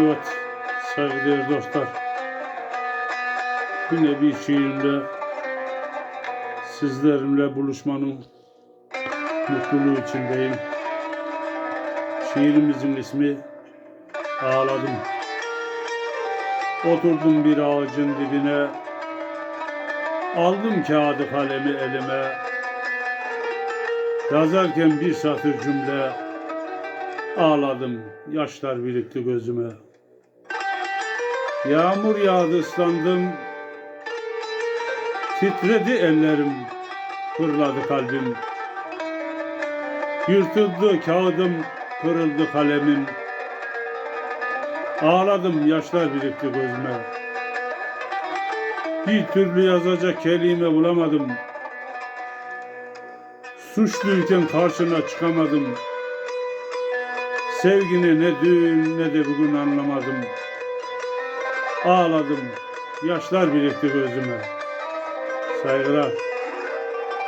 Evet, saygıdeğer dostlar. Yine bir şiirimle sizlerimle buluşmanın mutluluğu içindeyim. Şiirimizin ismi Ağladım. Oturdum bir ağacın dibine, aldım kağıdı kalemi elime, yazarken bir satır cümle, ağladım, yaşlar birikti gözüme. Yağmur yağdı ıslandım, titredi ellerim, fırladı kalbim. Yırtıldı kağıdım, kırıldı kalemim. Ağladım, yaşlar birikti gözüme. Bir türlü yazacak kelime bulamadım. Suçluyken karşına çıkamadım. Sevgini ne dün ne de bugün anlamadım. Ağladım, yaşlar birikti gözüme. Saygılar.